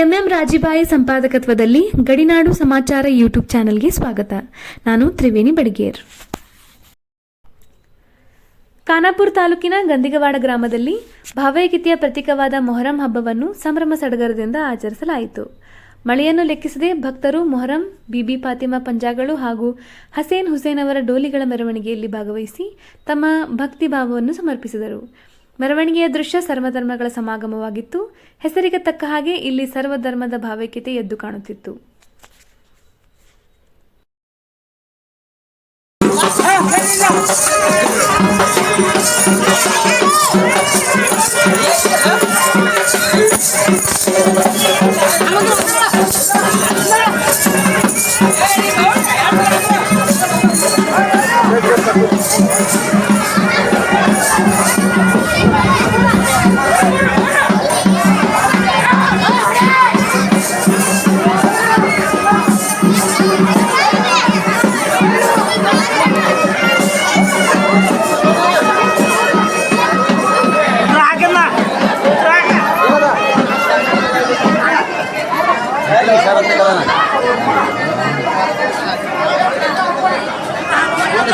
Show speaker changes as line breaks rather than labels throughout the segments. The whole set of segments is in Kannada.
ಎಂಎಂ ರಾಜಿಬಾಯಿ ಸಂಪಾದಕತ್ವದಲ್ಲಿ ಗಡಿನಾಡು ಸಮಾಚಾರ ಯೂಟ್ಯೂಬ್ ಚಾನೆಲ್ಗೆ ಸ್ವಾಗತ. ನಾನು ತ್ರಿವೇಣಿ ಬಡಿಗೇರ್. ಖಾನಾಪುರ ತಾಲೂಕಿನ ಗಂದಿಗವಾಡ ಗ್ರಾಮದಲ್ಲಿ ಭಾವೈಕ್ಯತೆಯ ಪ್ರತೀಕವಾದ ಮೊಹರಂ ಹಬ್ಬವನ್ನು ಸಂಭ್ರಮ ಸಡಗರದಿಂದ ಆಚರಿಸಲಾಯಿತು. ಮಳೆಯನ್ನು ಲೆಕ್ಕಿಸದೆ ಭಕ್ತರು ಮೊಹರಂ, ಬಿಬಿ ಫಾತಿಮಾ ಪಂಜಾಗಳು ಹಾಗೂ ಹಸೇನ್ ಹುಸೇನ್ ಅವರ ಡೋಲಿಗಳ ಮೆರವಣಿಗೆಯಲ್ಲಿ ಭಾಗವಹಿಸಿ ತಮ್ಮ ಭಕ್ತಿ ಭಾವವನ್ನು ಸಮರ್ಪಿಸಿದರು. ಮೆರವಣಿಗೆಯ ದೃಶ್ಯ ಸರ್ವಧರ್ಮಗಳ ಸಮಾಗಮವಾಗಿತ್ತು. ಹೆಸರಿಗೆ ತಕ್ಕ ಹಾಗೆ ಇಲ್ಲಿ ಸರ್ವಧರ್ಮದ ಭಾವೈಕ್ಯತೆ ಎದ್ದು ಕಾಣುತ್ತಿತ್ತು. ಈ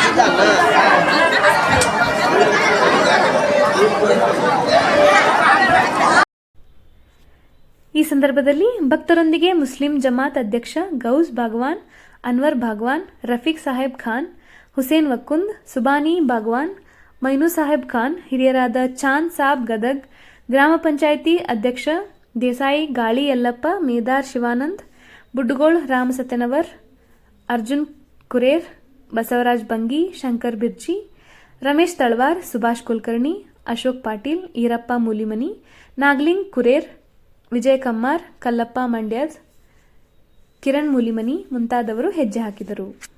ಸಂದರ್ಭದಲ್ಲಿ ಭಕ್ತರೊಂದಿಗೆ ಮುಸ್ಲಿಂ ಜಮಾತ್ ಅಧ್ಯಕ್ಷ ಗೌಸ್ ಭಾಗವಾನ್, ಅನ್ವರ್ ಭಾಗ್ವಾನ್, ರಫೀಕ್ ಸಾಹೇಬ್ ಖಾನ್, ಹುಸೇನ್ ವಕ್ಕುಂದ್ ಸುಬಾನಿ ಭಾಗವಾನ್, ಮೈನು ಸಾಹೇಬ್ ಖಾನ್, ಹಿರಿಯರಾದ ಚಾಂದ್ ಸಾಬ್ ಗದಗ್, ಗ್ರಾಮ ಪಂಚಾಯಿತಿ ಅಧ್ಯಕ್ಷ ದೇಸಾಯಿ ಗಾಳಿ ಯಲ್ಲಪ್ಪ, ಮೇದಾರ್ ಶಿವಾನಂದ್ ಬುಡ್ಗೋಳ್ ರಾಮ ಸತ್ಯನವರ್, ಅರ್ಜುನ್ ಕುರೇರ್ ಬಸವರಾಜ್ ಬಂಗಿ, ಶಂಕರ್ ಬಿರ್ಜಿ, ರಮೇಶ್ ತಳವಾರ್, ಸುಭಾಷ್ ಕುಲಕರ್ಣಿ, ಅಶೋಕ್ ಪಾಟೀಲ್, ಈರಪ್ಪ ಮೂಲಿಮನಿ, ನಾಗ್ಲಿಂಗ್ ಕುರೇರ್, ವಿಜಯ್ ಕಮ್ಮಾರ್, ಕಲ್ಲಪ್ಪ ಮಂಡ್ಯದ್, ಕಿರಣ್ ಮೂಲಿಮನಿ ಮುಂತಾದವರು ಹೆಜ್ಜೆ ಹಾಕಿದರು.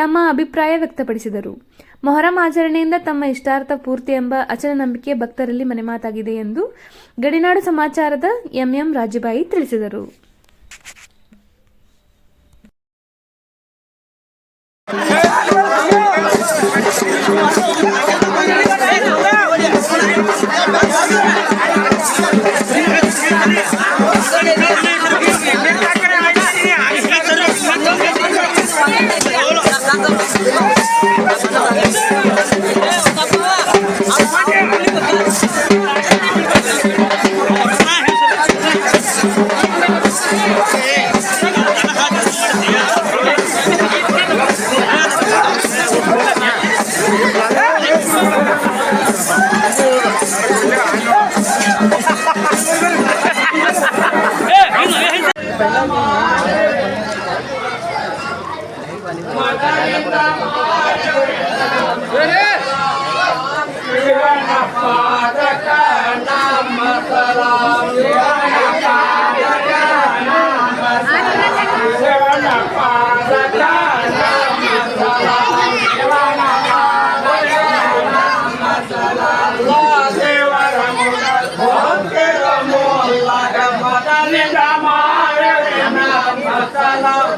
ತಮ್ಮ ಅಭಿಪ್ರಾಯ ವ್ಯಕ್ತಪಡಿಸಿದರು. ಮೊಹರಂ ಆಚರಣೆಯಿಂದ ತಮ್ಮ ಇಷ್ಟಾರ್ಥ ಪೂರ್ತಿ ಎಂಬ ಅಚಲ ನಂಬಿಕೆ ಭಕ್ತರಲ್ಲಿ ಮನೆಮಾತಾಗಿದೆ ಎಂದು ಗಡಿನಾಡು ಸಮಾಚಾರದ ಎಂಎಂ ರಾಜಬಾಯಿ ತಿಳಿಸಿದರು.
pelando.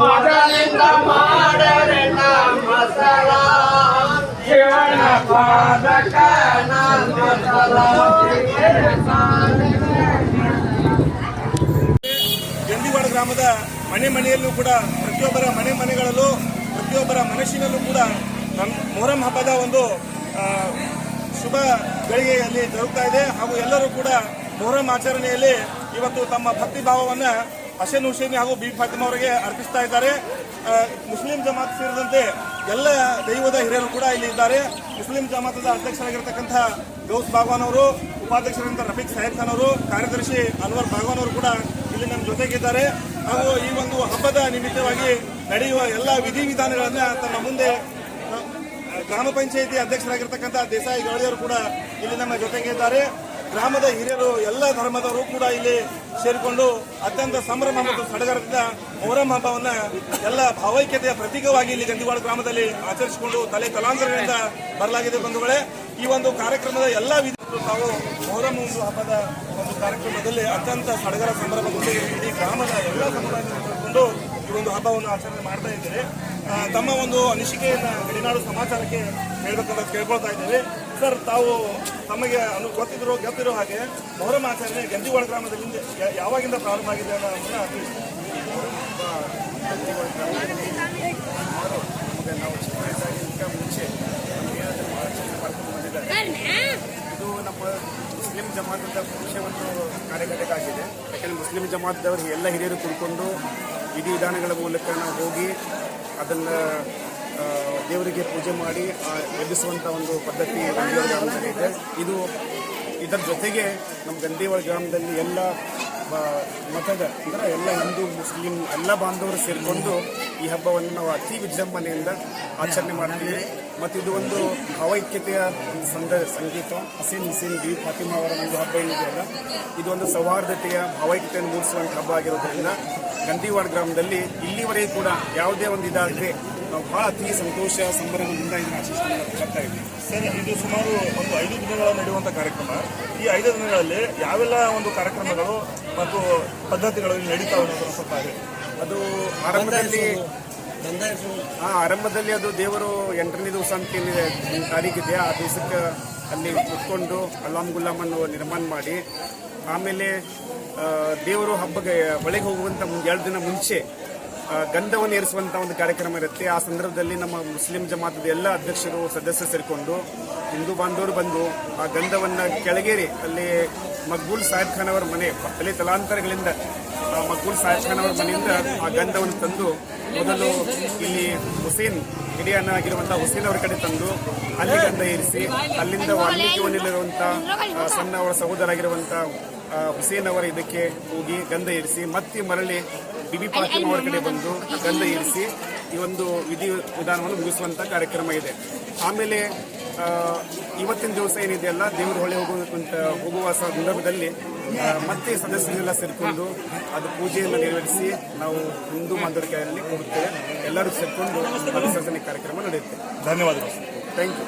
ಮೊದಲಿಂದ
ಮಾಡರೆ ಗ್ರಾಮದ ಮನೆ ಮನೆಯಲ್ಲೂ ಕೂಡ ಪ್ರತಿಯೊಬ್ಬರ ಮನೆ ಮನೆಗಳಲ್ಲೂ, ಪ್ರತಿಯೊಬ್ಬರ ಮನಸ್ಸಿನಲ್ಲೂ ಕೂಡ ನಮ್ಮ ಮೊಹರಂ ಹಬ್ಬದ ಒಂದು ಶುಭ ಗಳಿಗೆಯಲ್ಲಿ ಜರುಗ್ತಾ ಇದೆ. ಹಾಗೂ ಎಲ್ಲರೂ ಕೂಡ ಮೊಹರಂ ಆಚರಣೆಯಲ್ಲಿ ಇವತ್ತು ತಮ್ಮ ಭಕ್ತಿ ಭಾವವನ್ನು ಹಸೇನ್ ಹುಸೇನಿ ಹಾಗೂ ಬಿ ಫಾತಿಮಾ ಅವರಿಗೆ ಅರ್ಪಿಸ್ತಾ ಇದ್ದಾರೆ. ಮುಸ್ಲಿಂ ಜಮಾತ್ ಸೇರಿದಂತೆ ಎಲ್ಲ ದೈವದ ಹಿರಿಯರು ಕೂಡ ಇಲ್ಲಿ ಇದ್ದಾರೆ. ಮುಸ್ಲಿಂ ಜಮಾತದ ಅಧ್ಯಕ್ಷರಾಗಿರ್ತಕ್ಕಂಥ ಗೌಸ್ ಬಾಗ್ವಾನ್ ಅವರು ಉಪಾಧ್ಯಕ್ಷರಾದಂಥ ರಫೀಕ್ ಸಾಹೇಬ್ ಖಾನ್ ಅವರು, ಕಾರ್ಯದರ್ಶಿ ಅನ್ವರ್ ಬಾಗ್ವಾನ್ ಅವರು ಕೂಡ ಇಲ್ಲಿ ನಮ್ಮ ಜೊತೆಗಿದ್ದಾರೆ. ಹಾಗೂ ಈ ಒಂದು ಹಬ್ಬದ ನಿಮಿತ್ತವಾಗಿ ನಡೆಯುವ ಎಲ್ಲ ವಿಧಿವಿಧಾನಗಳನ್ನ ತಮ್ಮ ಮುಂದೆ ಗ್ರಾಮ ಪಂಚಾಯಿತಿ ಅಧ್ಯಕ್ಷರಾಗಿರ್ತಕ್ಕಂಥ ದೇಸಾಯಿ ಗೌಳಿಯವರು ಕೂಡ ಇಲ್ಲಿ ನಮ್ಮ ಜೊತೆಗೆ ಇದ್ದಾರೆ ಗ್ರಾಮದ ಹಿರಿಯರು ಎಲ್ಲ ಧರ್ಮದವರು ಕೂಡ ಇಲ್ಲಿ ಸೇರಿಕೊಂಡು ಅತ್ಯಂತ ಸಂಭ್ರಮ ಮತ್ತು ಸಡಗರದಿಂದ ಮೊಹರಂ ಹಬ್ಬವನ್ನು ಎಲ್ಲ ಭಾವೈಕ್ಯತೆಯ ಪ್ರತೀಕವಾಗಿ ಇಲ್ಲಿ ಗಂದಿವಾಡ ಗ್ರಾಮದಲ್ಲಿ ಆಚರಿಸಿಕೊಂಡು ತಲೆ ತಲಾಂತರಗಳಿಂದ ಬರಲಾಗಿದೆ ಬಂಧುಗಳೇ. ಈ ಒಂದು ಕಾರ್ಯಕ್ರಮದ ಎಲ್ಲ ವಿಧಿ ತಾವು ಮೊಹರಂ ಒಂದು ಹಬ್ಬದ ಒಂದು ಕಾರ್ಯಕ್ರಮದಲ್ಲಿ ಅತ್ಯಂತ ಸಡಗರ ಸಂಭ್ರಮದೊಂದಿಗೆ ಇಡೀ ಗ್ರಾಮದ ಎಲ್ಲ ಕರೆದುಕೊಂಡು ಈ ಒಂದು ಹಬ್ಬವನ್ನು ಆಚರಣೆ ಮಾಡ್ತಾ ಇದ್ದಾರೆ ತಮ್ಮ ಒಂದು ಅನಿಸಿಕೆಯನ್ನು ಗಡಿನಾಡು ಸಮಾಚಾರಕ್ಕೆ ಹೇಳ್ಬೇಕಂತ ಕೇಳ್ಕೊಳ್ತಾ ಇದ್ದೇವೆ. ಸರ್, ತಾವು ತಮಗೆ ಅನು, ಗೊತ್ತಿದ್ರು ಗೆದ್ದಿರೋ ಹಾಗೆ ಮೊಹರಂ ಆಚರಣೆ ಗಂಜಿವಾಡ ಗ್ರಾಮದಲ್ಲಿ ಯಾವಾಗಿಂದ ಪ್ರಾರಂಭ ಆಗಿದೆ ಅನ್ನೋದನ್ನ
ನಾವು ಚಿಕ್ಕ ವಯಸ್ಸಾಗಿದ್ದಕ್ಕೆ ಮುಂಚೆ ಏನಾದರೂ ಮಹಾರಾಷ್ಟ್ರ ಮಾಡ್ಕೊಂಡು ಬಂದಿದ್ದಾರೆ ಇದು ನಮ್ಮ ಮುಸ್ಲಿಂ ಜಮಾತದ ಕಾರ್ಯಘಟಕ ಆಗಿದೆ ಯಾಕಂದರೆ ಮುಸ್ಲಿಂ ಜಮಾತದವರು ಎಲ್ಲ ಹಿರಿಯರು ಕುಳ್ಕೊಂಡು ವಿಧಿ ವಿಧಾನಗಳ ಮೂಲಕ ನಾವು ಹೋಗಿ ಅದನ್ನು ದೇವರಿಗೆ ಪೂಜೆ ಮಾಡಿ ಎಬ್ಬಿಸುವಂಥ ಒಂದು ಪದ್ಧತಿ ಗಂಡಿಯವರ ಗ್ರಾಮದಲ್ಲಿ ಇದೆ. ಇದು ಇದರ ಜೊತೆಗೆ ನಮ್ಮ ಗಂಡಿಯವರ ಗ್ರಾಮದಲ್ಲಿ ಎಲ್ಲ ಮತದ, ಅಂದರೆ ಎಲ್ಲ ಹಿಂದೂ, ಮುಸ್ಲಿಂ, ಎಲ್ಲ ಬಾಂಧವರು ಸೇರಿಕೊಂಡು ಈ ಹಬ್ಬವನ್ನು ನಾವು ಅತಿ ವಿಜೃಂಭಣೆಯಿಂದ ಆಚರಣೆ ಮಾಡ್ತೀವಿ. ಮತ್ತು ಇದು ಒಂದು ಭಾವೈಕ್ಯತೆಯ ಸಂದ ಸಂಗೀತ, ಹಸೀನ್ ಹುಸೇನ್ ಬಿ ಫಾತಿಮಾ ಅವರ ಒಂದು ಹಬ್ಬ ಏನಿದೆಯಲ್ಲ, ಇದು ಒಂದು ಸೌಹಾರ್ದತೆಯ ಭಾವೈಕ್ಯತೆಯನ್ನು ಮೂಡಿಸುವಂಥ ಹಬ್ಬ ಆಗಿರೋದ್ರಿಂದ ಗಂದಿವಾಡ ಗ್ರಾಮದಲ್ಲಿ ಇಲ್ಲಿವರೆಗೂ ಕೂಡ ಯಾವುದೇ ಒಂದು ಇದಾಗದೆ ನಾವು ಬಹಳ ಅತಿ ಸಂತೋಷ ಸಂಭ್ರಮದಿಂದ ಇದನ್ನು ಆಚರಿಸಿಕೊಂಡು ಬರ್ತಾ ಇದ್ದೀವಿ.
ಸರ್ ಇದು ಸುಮಾರು ಒಂದು ಐದು ದಿನಗಳ ನಡೆಯುವಂಥ ಕಾರ್ಯಕ್ರಮ. ಈ ಐದು ದಿನಗಳಲ್ಲಿ ಯಾವೆಲ್ಲ ಒಂದು ಕಾರ್ಯಕ್ರಮಗಳು ಮತ್ತು ಪದ್ಧತಿಗಳು ಇಲ್ಲಿ ನಡೀತಾವೆ ಅನ್ನೋದನ್ನ ಸ್ವಲ್ಪ.
ಅದು ಆರಂಭದಲ್ಲಿ ಆ ಆರಂಭದಲ್ಲಿ ಅದು ದೇವರು ಎಂಟನೇ ದಿವಸ ಅಂತ ಏನಿದೆ ತಾರೀಕಿದೆ ಆ ದಿವಸಕ್ಕೆ ಅಲ್ಲಿ ಕುತ್ಕೊಂಡು ಅಲ್ಲಾಮ್ ಗುಲಾಮನ್ನು ನಿರ್ಮಾಣ ಮಾಡಿ ಆಮೇಲೆ ದೇವರು ಹಬ್ಬಗೆ ಒಳಗೆ ಹೋಗುವಂತ ಮುಂದೆ ಎರಡು ದಿನ ಮುಂಚೆ ಗಂಧವನ್ನು ಏರಿಸುವಂತ ಒಂದು ಕಾರ್ಯಕ್ರಮ ಇರುತ್ತೆ. ಆ ಸಂದರ್ಭದಲ್ಲಿ ನಮ್ಮ ಮುಸ್ಲಿಂ ಜಮಾತದ ಎಲ್ಲ ಅಧ್ಯಕ್ಷರು, ಸದಸ್ಯರು ಸೇರಿಕೊಂಡು ಹಿಂದೂ ಬಾಂಧವರು ಬಂದು ಆ ಗಂಧವನ್ನ ಕೆಳಗೇರಿ, ಅಲ್ಲಿ ಮಕ್ಬೂಲ್ ಸಾಹೇಬ್ ಖಾನ್ ಅವರ ಮನೆ ಅಲ್ಲಿ ತಲಾಂತರಗಳಿಂದ ಮಕ್ಬೂಲ್ ಸಾಹೇಬ್ ಖಾನ್ ಅವರ ಮನೆಯಿಂದ ಆ ಗಂಧವನ್ನು ತಂದು ಮೊದಲು ಇಲ್ಲಿ ಹುಸೇನ್ ಹಿರಿಯಣ್ಣ ಆಗಿರುವಂತಹ ಹುಸೇನ್ ಅವರ ಕಡೆ ತಂದು ಅಲ್ಲಿ ಗಂಧ ಏರಿಸಿ, ಅಲ್ಲಿಂದ ವಾಲ್ಮೀಕಿ ವನಿಲಿರುವಂತಹ ಸಣ್ಣ ಅವರ ಸಹೋದರ ಆಗಿರುವಂತಹ ಹುಸೇನ್ ಅವರ ಇದಕ್ಕೆ ಹೋಗಿ ಗಂಧ ಏರಿಸಿ, ಮತ್ತೆ ಮರಳಿ ಬಿಬಿ ಬಿ ಅವರ ಕಡೆ ಬಂದು ಗಂಧ ಇರಿಸಿ ಈ ಒಂದು ವಿಧಿ ವಿಧಾನವನ್ನು ಮುಗಿಸುವಂತ ಕಾರ್ಯಕ್ರಮ ಇದೆ. ಆಮೇಲೆ ಇವತ್ತಿನ ದಿವಸ ಏನಿದೆಯಲ್ಲ ದೇವರು ಹೊಳೆ ಹೋಗುವಂತ ಹೋಗುವ ಸಂದರ್ಭದಲ್ಲಿ ಮತ್ತೆ ಸದಸ್ಯರೆಲ್ಲ ಸೇರಿಕೊಂಡು ಅದು ಪೂಜೆಯನ್ನು ನೆರವೇರಿಸಿ ನಾವು ಹಿಂದೂ ಬಾಂಧವರ ಹೋಗುತ್ತೇವೆ ಎಲ್ಲರೂ ಸೇರಿಕೊಂಡು ವಿಸರ್ಜನೆ ಕಾರ್ಯಕ್ರಮ ನಡೆಯುತ್ತೆ.
ಧನ್ಯವಾದಗಳು.
Thank you